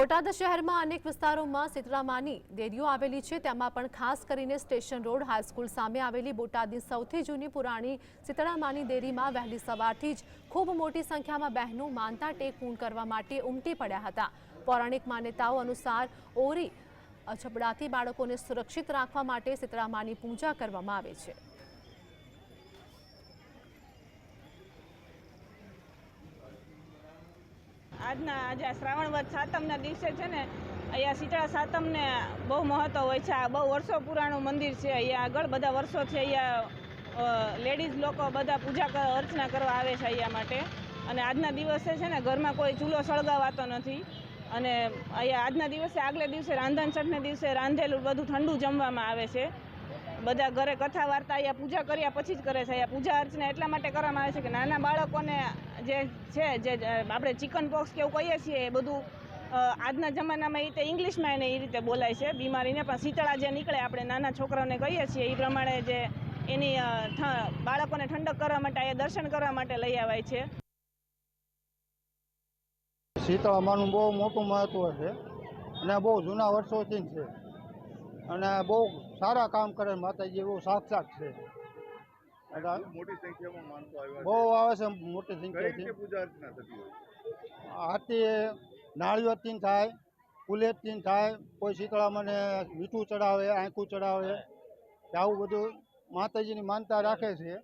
બોટાદ શહેરમાં અનેક વિસ્તારોમાં શીતળામાની દેરીઓ આવેલી છે. તેમાં પણ ખાસ કરીને સ્ટેશન રોડ હાઈસ્કૂલ સામે આવેલી બોટાદની સૌથી જૂની પુરાણી શીતળામાની દેરીમાં વહેલી સવારથી જ ખૂબ મોટી સંખ્યામાં બહેનો માનતા ટેક પૂર્ણ કરવા માટે ઉમટી પડ્યા હતા. પૌરાણિક માન્યતાઓ અનુસાર ઓરી અછબડાથી બાળકોને સુરક્ષિત રાખવા માટે શીતળામાની પૂજા કરવામાં આવે છે. આજના આજે શ્રાવણ વદ સાતમના દિવસે છે ને, અહીંયા શીતળા સાતમને બહુ મહત્વ હોય છે. આ બહુ વર્ષો પુરાણું મંદિર છે. અહીંયા આગળ બધા વર્ષોથી અહીંયા લેડીઝ લોકો બધા પૂજા અર્ચના કરવા આવે છે અહીંયા માટે. અને આજના દિવસે છે ને, ઘરમાં કોઈ ચૂલો સળગાવાતો નથી. અને અહીંયા આજના દિવસે, આગલે દિવસે રાંધણ છઠને દિવસે રાંધેલું બધું ઠંડુ જમવામાં આવે છે. બધા ઘરે કથા વાર્તા અહીંયા પૂજા કર્યા પછી જ કરે છે. અહીંયા પૂજા અર્ચના એટલા માટે કરવામાં આવે છે કે નાના બાળકોને જે છે, જે આપણે ચિકન પોક્સ કે એવું કહીએ છીએ, એ બધું આજના જમાનામાં એ રીતે ઇંગ્લિશમાં એને એ રીતે બોલાય છે. બીમારીને પણ શીતળા જે નીકળે, આપણે નાના છોકરાઓને કહીએ છીએ એ પ્રમાણે જે એની બાળકોને ઠંડક કરવા માટે અહીંયા દર્શન કરવા માટે લઈ આવાય છે. શીતળામાનું બહુ મોટું મહત્વ છે. અને બહુ જૂના વર્ષોથી છે. અને બહુ સારા કામ કરે માતાજી બહુ સાક્ષાત છે. મોટી સંખ્યામાં માણસો આવ્યા બહુ આવે છે મોટી સંખ્યાથી. પૂજા અર્ચના થતી હોય થાય ફુલેજથી થાય કોઈ શીતળામાને મીઠું ચડાવે આંખું ચડાવે કે આવું બધું માતાજીની માનતા રાખે છે.